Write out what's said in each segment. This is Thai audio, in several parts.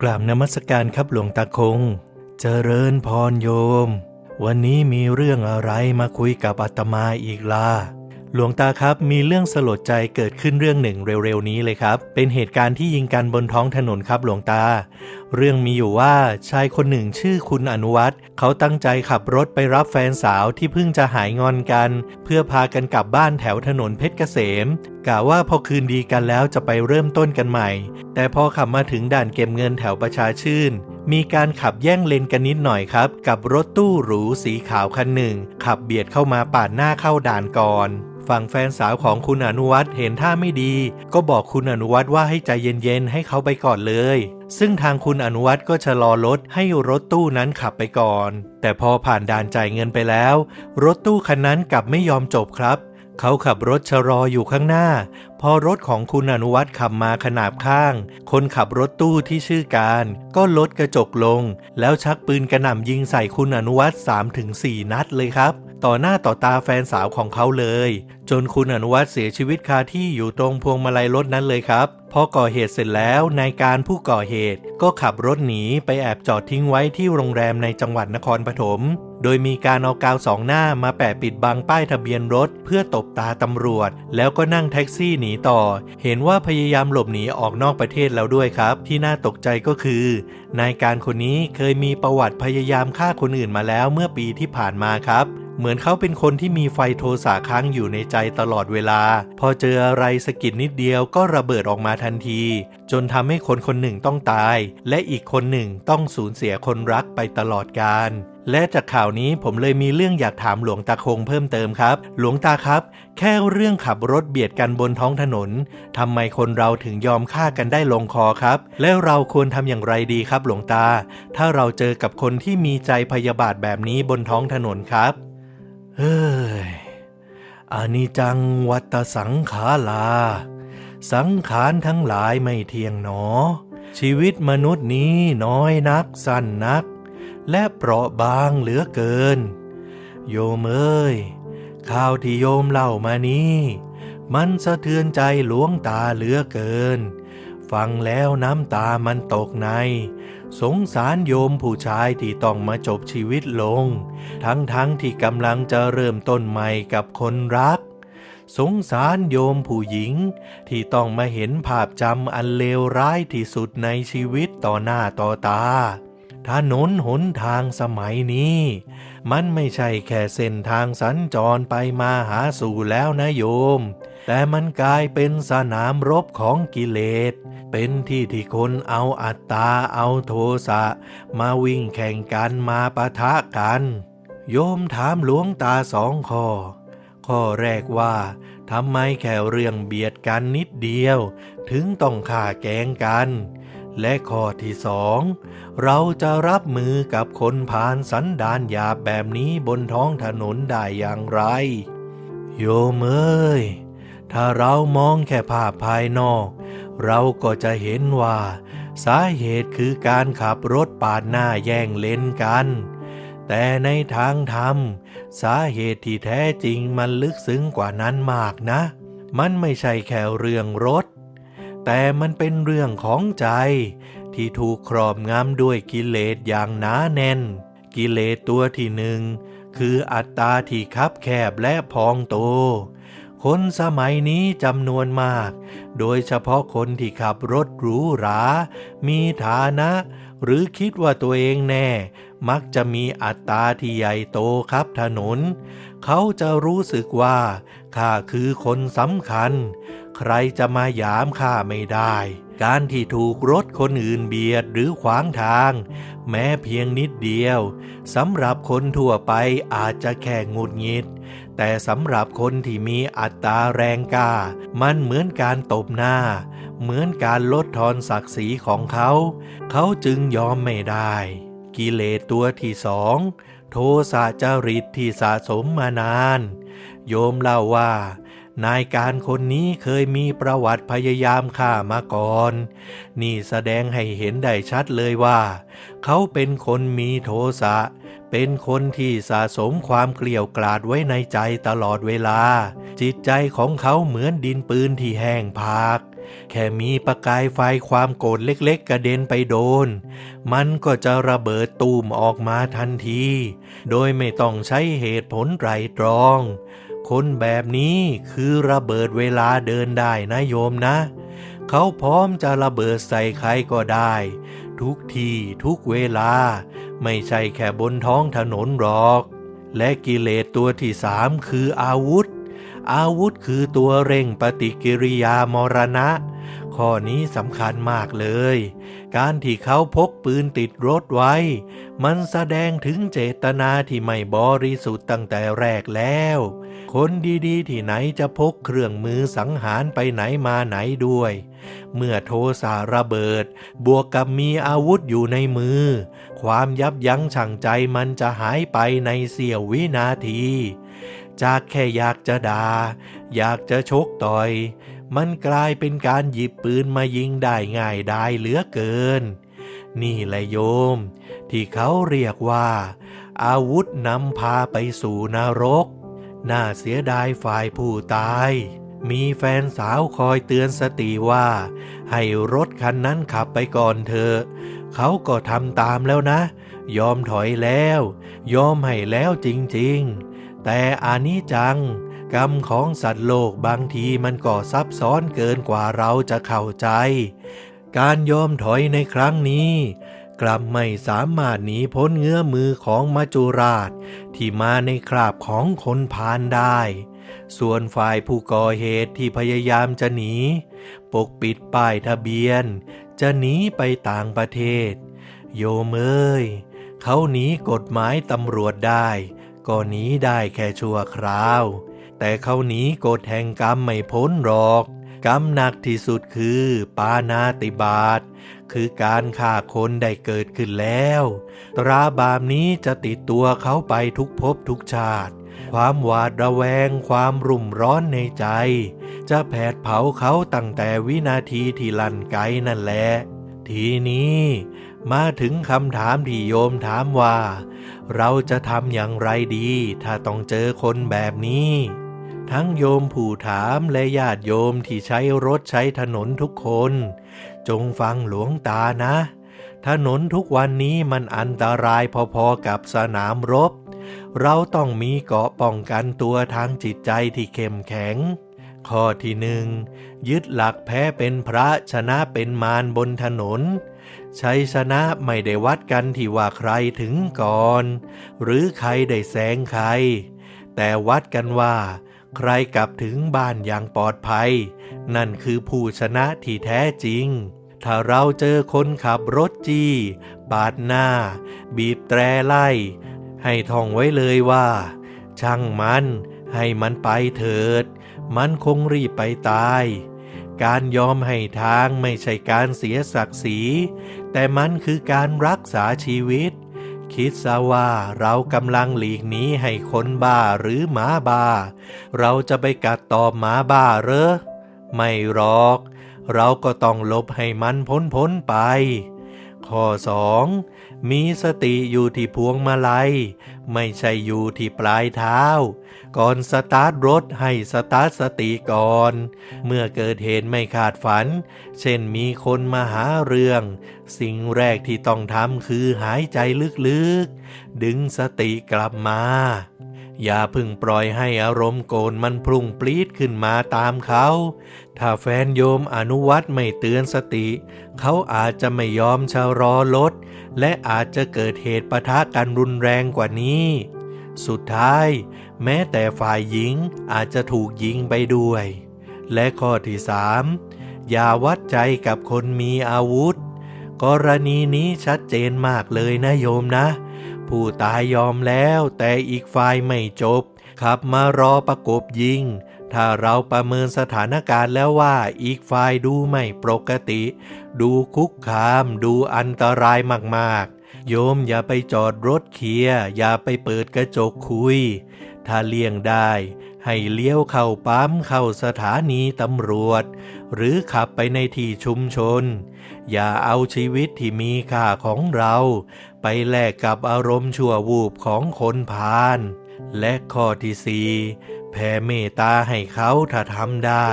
กราบนมัสการครับหลวงตาคง เจริญพรโยม วันนี้มีเรื่องอะไรมาคุยกับอาตมาอีกล่ะ หลวงตาครับมีเรื่องสลดใจเกิดขึ้นเรื่องหนึ่งเร็วๆนี้เลยครับ เป็นเหตุการณ์ที่ยิงกันบนท้องถนนครับหลวงตา เรื่องมีอยู่ว่าชายคนหนึ่งชื่อคุณอนุวัฒน์เขาตั้งใจขับรถไปรับแฟนสาวที่เพิ่งจะหายงอนกัน เพื่อพากันกลับบ้านแถวถนนเพชรเกษมกะว่าพอคืนดีกันแล้วจะไปเริ่มต้นกันใหม่ แต่พอขับมาถึงด่านเก็บเงินแถวประชาชื่น มีการขับแย่งเลนกันนิดหน่อยครับ กับรถตู้หรูสีขาวคันหนึ่ง ขับเบียดเข้ามาปาดหน้าเข้าด่านก่อน ฝั่งแฟนสาวของคุณอนุวัฒน์เห็นท่าไม่ดี ก็บอกคุณอนุวัฒน์ว่าให้ใจเย็นๆให้เขาไปก่อนเลย ซึ่งทางคุณอนุวัฒน์ก็ชะลอรถให้รถตู้นั้นขับไปก่อน แต่พอผ่านด่านจ่ายเงินไปแล้ว รถตู้คันนั้นกลับไม่ยอมจบครับ เขาขับรถชะลออยู่ข้างหน้า พอรถของคุณอนุวัฒน์ขับมาขนาบข้าง คนขับรถตู้ที่ชื่อการ ก็ลดกระจกลง แล้วชักปืนกระหน่ำยิงใส่คุณอนุวัฒน์3-4นัดเลยครับ ต่อหน้าต่อตาแฟนสาวของเขาเลย จนคุณอนุวัฒน์เสียชีวิตคาที่อยู่ตรงพวงมาลัยรถนั้นเลยครับพอก่อเหตุเสร็จแล้วนายการผู้ก่อเหตุก็ขับรถหนีไปแอบจอดทิ้งไว้ที่โรงแรมในจังหวัดนครปฐม โดยมีการเอากาวสองหน้ามาแปะปิดบังป้ายทะเบียนรถ เพื่อตบตาตำรวจ แล้วก็นั่งแท็กซี่หนีต่อ เห็นว่าพยายามหลบหนีออกนอกประเทศแล้วด้วยครับ ที่น่าตกใจก็คือนายการคนนี้เคยมีประวัติพยายามฆ่าคนอื่นมาแล้วเมื่อปีที่ผ่านมาครับเหมือนเขาเป็นคนที่มีไฟโทสะค้างอยู่ในใจตลอดเวลา พอเจออะไรสกิดนิดเดียวก็ระเบิดออกมาทันที จนทำให้คนคนหนึ่งต้องตาย และอีกคนหนึ่งต้องสูญเสียคนรักไปตลอดกาล และจากข่าวนี้ผมเลยมีเรื่องอยากถามหลวงตาคงเพิ่มเติมครับ หลวงตาครับ แค่เรื่องขับรถเบียดกันบนท้องถนนทำไมคนเราถึงยอมฆ่ากันได้ลงคอครับ แล้วเราควรทำอย่างไรดีครับ หลวงตา ถ้าเราเจอกับคนที่มีใจพยาบาทแบบนี้บนท้องถนนครับเฮ้ยอานิจังวัตสังขาราสังขารทั้งหลายไม่เที่ยงหนอ ชีวิตมนุษย์นี้น้อยนักสั้นนัก และเปราะบางเหลือเกิน โยมเอ้ยข่าวที่โยมเล่ามานี้ มันสะเทือนใจหลวงตาเหลือเกิน ฟังแล้วน้ำตามันตกใน สงสารโยมผู้ชายที่ต้องมาจบชีวิตลง ทั้งๆทที่กำลังจะเริ่มต้นใหม่กับคนรัก สงสารโยมผู้หญิงที่ต้องมาเห็นภาพจำอันเลวร้ายที่สุดในชีวิตต่อหน้าต่อตา ถนนหนทางสมัยนี้ มันไม่ใช่แค่เส้นทางสัญจรไปมาหาสู่แล้วนะโยม แต่มันกลายเป็นสนามรบของกิเลส เป็นที่ที่คนเอาอัตตาเอาโทสะ มาวิ่งแข่งกันมาปะทะกัน โยมถามหลวงตาสองข้อ ข้อแรกว่าทำไมแค่เรื่องเบียดกันนิดเดียว ถึงต้องฆ่าแกงกัน และข้อที่สองเราจะรับมือกับคนผ่านสันดานหยาบแบบนี้บนท้องถนนได้อย่างไร โยมเอ้ยถ้าเรามองแค่ภาพภายนอก เราก็จะเห็นว่า สาเหตุคือการขับรถปาดหน้าแย่งเลนกัน แต่ในทางธรรม สาเหตุที่แท้จริงมันลึกซึ้งกว่านั้นมากนะ มันไม่ใช่แค่เรื่องรถ แต่มันเป็นเรื่องของใจ ที่ถูกครอบงำด้วยกิเลสอย่างหนาแน่น กิเลสตัวที่หนึ่ง คืออัตตาที่คับแคบและพองโต คนสมัยนี้จำนวนมาก โดยเฉพาะคนที่ขับรถหรูหรา มีฐานะ หรือคิดว่าตัวเองแน่ มักจะมีอัตตาที่ใหญ่โตครับถนน เขาจะรู้สึกว่าข้าคือคนสำคัญ ใครจะมาหยามข้าไม่ได้ การที่ถูกรถคนอื่นเบียดหรือขวางทาง แม้เพียงนิดเดียวสำหรับคนทั่วไปอาจจะแค่งุดงิด แต่สำหรับคนที่มีอัตตาแรงกล้า มันเหมือนการตบหน้า เหมือนการลดทอนศักดิ์ศรีของเขา เขาจึงยอมไม่ได้ กิเลสตัวที่สอง โทสะจริตที่สะสมมานาน โยมเล่าว่า นายการคนนี้เคยมีประวัติพยายามฆ่ามาก่อน นี่แสดงให้เห็นได้ชัดเลยว่า เขาเป็นคนมีโทสะเป็นคนที่สะสมความเกลียวกราดไว้ในใจตลอดเวลา จิตใจของเขาเหมือนดินปืนที่แห้งผากแค่มีประกายไฟความโกรธเล็กๆ กระเด็นไปโดน มันก็จะระเบิดตูมออกมาทันที โดยไม่ต้องใช้เหตุผลไตรตรอง คนแบบนี้คือระเบิดเวลาเดินได้นะโยมนะ เขาพร้อมจะระเบิดใส่ใครก็ได้ ทุกทีทุกเวลา ไม่ใช่แค่บนท้องถนนหรอก และกิเลสตัวที่สามคืออาวุธ อาวุธคือตัวเร่งปฏิกิริยามรณะ ข้อนี้สำคัญมากเลย การที่เขาพกปืนติดรถไว้ มันแสดงถึงเจตนาที่ไม่บริสุทธิ์ตั้งแต่แรกแล้ว คนดีๆ ที่ไหนจะพกเครื่องมือสังหารไปไหนมาไหนด้วย เมื่อโทสาระเบิด บวกกับมีอาวุธอยู่ในมือ ความยับยั้งชั่งใจมันจะหายไปในเสี้ยววินาที จากแค่อยากจะดา่า อยากจะชกต่อย มันกลายเป็นการหยิบปืนมายิงได้ง่ายได้เหลือเกิน นี่แหละโยม ที่เขาเรียกว่า อาวุธนำพาไปสู่นรก น่าเสียดายฝ่ายผู้ตาย มีแฟนสาวคอยเตือนสติว่า ให้รถคันนั้นขับไปก่อนเถอะเขาก็ทำตามแล้วนะ ยอมถอยแล้ว ยอมให้แล้วจริงๆ แต่อานิจัง กรรมของสัตว์โลกบางทีมันก็ซับซ้อนเกินกว่าเราจะเข้าใจ การยอมถอยในครั้งนี้ กลับไม่สามารถหนีพ้นเงื้อมือของมัจจุราช ที่มาในคราบของคนพาลได้ ส่วนฝ่ายผู้ก่อเหตุที่พยายามจะหนี ปกปิดป้ายทะเบียน จะหนีไปต่างประเทศ โยมเอ้ยเขาหนีกฎหมายตำรวจได้ ก็หนีได้แค่ชั่วคราว แต่เขาหนีกฎแห่งกรรมไม่พ้นหรอก กรรมหนักที่สุดคือปานาติบาตคือการฆ่าคนได้เกิดขึ้นแล้ว ตราบาปนี้จะติดตัวเขาไปทุกภพทุกชาติ ความหวาดระแวงความรุ่มร้อนในใจ จะแผดเผาเขาตั้งแต่วินาทีที่ลั่นไกนั่นแหละ ทีนี้ มาถึงคำถามที่โยมถามว่า เราจะทำอย่างไรดี ถ้าต้องเจอคนแบบนี้ ทั้งโยมผู้ถามและญาติโยมที่ใช้รถใช้ถนนทุกคน จงฟังหลวงตานะ ถนนทุกวันนี้มันอันตรายพอๆกับสนามรบ เราต้องมีเกาะป้องกันตัวทางจิตใจที่เข้มแข็งข้อที่หนึ่งยึดหลักแพ้เป็นพระชนะเป็นมารบนถนน ชัยชนะไม่ได้วัดกันที่ว่าใครถึงก่อน หรือใครได้แซงใคร แต่วัดกันว่า ใครกลับถึงบ้านอย่างปลอดภัย นั่นคือผู้ชนะที่แท้จริง ถ้าเราเจอคนขับรถจี้ ปาดหน้า บีบแตรไล่ ให้ท่องไว้เลยว่า ช่างมันให้มันไปเถิด มันคงรีบไปตายการยอมให้ทางไม่ใช่การเสียศักดิ์ศรี แต่มันคือการรักษาชีวิต คิดซะว่าเรากำลังหลีกหนีให้คนบ้าหรือหมาบ้า เราจะไปกัดตอบหมาบ้าเหรอ ไม่หรอก เราก็ต้องลบให้มันพ้นพ้นไป ข้อสอง มีสติอยู่ที่พวงมาลัย ไม่ใช่อยู่ที่ปลายเท้า ก่อนสตาร์ทรถให้สตาร์ทสติก่อน เมื่อเกิดเหตุไม่คาดฝัน เช่นมีคนมาหาเรื่อง สิ่งแรกที่ต้องทำคือหายใจลึกๆ ดึงสติกลับมา อย่าพึ่งปล่อยให้อารมณ์โกรธมันพุ่งปลีดขึ้นมาตามเขา ถ้าแฟนโยมอนุวัตไม่เตือนสติ เขาอาจจะไม่ยอมชะลอรถและอาจจะเกิดเหตุปะทะกันรุนแรงกว่านี้ สุดท้าย แม้แต่ฝ่ายหญิงอาจจะถูกยิงไปด้วย และข้อที่สามอย่าวัดใจกับคนมีอาวุธ กรณีนี้ชัดเจนมากเลยนะโยมนะ ผู้ตายยอมแล้วแต่อีกฝ่ายไม่จบ ขับมารอประกบยิง ถ้าเราประเมินสถานการณ์แล้วว่าอีกฝ่ายดูไม่ปกติ ดูคุกคาม ดูอันตรายมากๆ โยมอย่าไปจอดรถเคลียร์อย่าไปเปิดกระจกคุย ถ้าเลี่ยงได้ ให้เลี้ยวเข้าปั๊มเข้าสถานีตำรวจ หรือขับไปในที่ชุมชน อย่าเอาชีวิตที่มีค่าของเรา ไปแลกกับอารมณ์ชั่ววูบของคนพาลและข้อที่สี่แผ่เมตตาให้เขาถ้าทำได้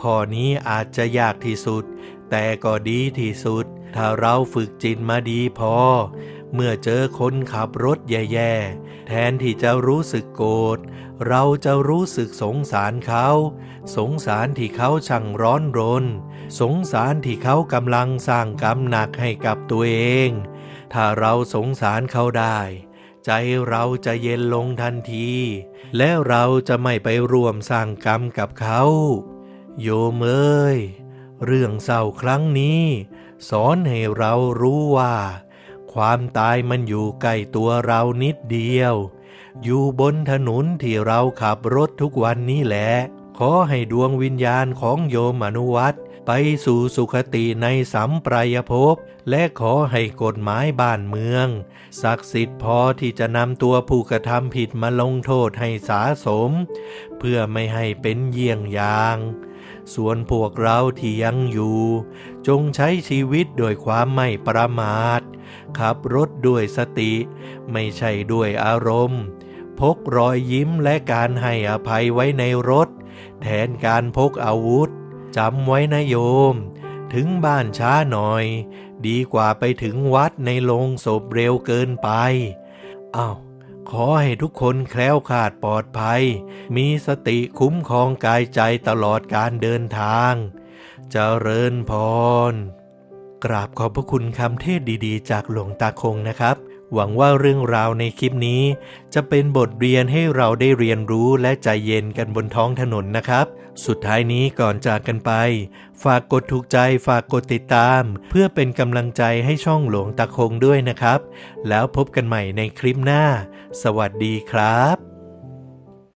ข้อนี้อาจจะยากที่สุด แต่ก็ดีที่สุด ถ้าเราฝึกจิตมาดีพอ เมื่อเจอคนขับรถแย่ๆ แทนที่จะรู้สึกโกรธ เราจะรู้สึกสงสารเขา สงสารที่เขาช่างร้อนรน สงสารที่เขากำลังสร้างกรรมหนักให้กับตัวเอง ถ้าเราสงสารเขาได้ ใจเราจะเย็นลงทันที และเราจะไม่ไปร่วมสร้างกรรมกับเขา โยมเอ้ย เรื่องเศร้าครั้งนี้ สอนให้เรารู้ว่า ความตายมันอยู่ใกล้ตัวเรานิดเดียว อยู่บนถนนที่เราขับรถทุกวันนี้แหละ ขอให้ดวงวิญญาณของโยมอนุวัตไปสู่สุคติในสัมปรายภพ และขอให้กฎหมายบ้านเมือง ศักดิ์สิทธิ์พอที่จะนำตัวผู้กระทำผิดมาลงโทษให้สาสม เพื่อไม่ให้เป็นเยี่ยงอย่าง ส่วนพวกเราที่ยังอยู่ จงใช้ชีวิตโดยความไม่ประมาท ขับรถด้วยสติ ไม่ใช่ด้วยอารมณ์ พกรอยยิ้มและการให้อภัยไว้ในรถ แทนการพกอาวุธจำไว้นะโยม ถึงบ้านช้าหน่อย ดีกว่าไปถึงวัดในโรงศพเร็วเกินไปอ้าว ขอให้ทุกคนแคล้วคลาดปลอดภัย มีสติคุ้มครองกายใจตลอดการเดินทางจเจริญพร กราบขอบพระคุณคำเทศดีๆ จากหลวงตาคงนะครับ หวังว่าเรื่องราวในคลิปนี้ จะเป็นบทเรียนให้เราได้เรียนรู้และใจเย็นกันบนท้องถนนนะครับ สุดท้ายนี้ก่อนจากกันไป ฝากกดถูกใจฝากกดติดตาม เพื่อเป็นกำลังใจให้ช่องหลวงตะคงด้วยนะครับ แล้วพบกันใหม่ในคลิปหน้า สวัสดีครับ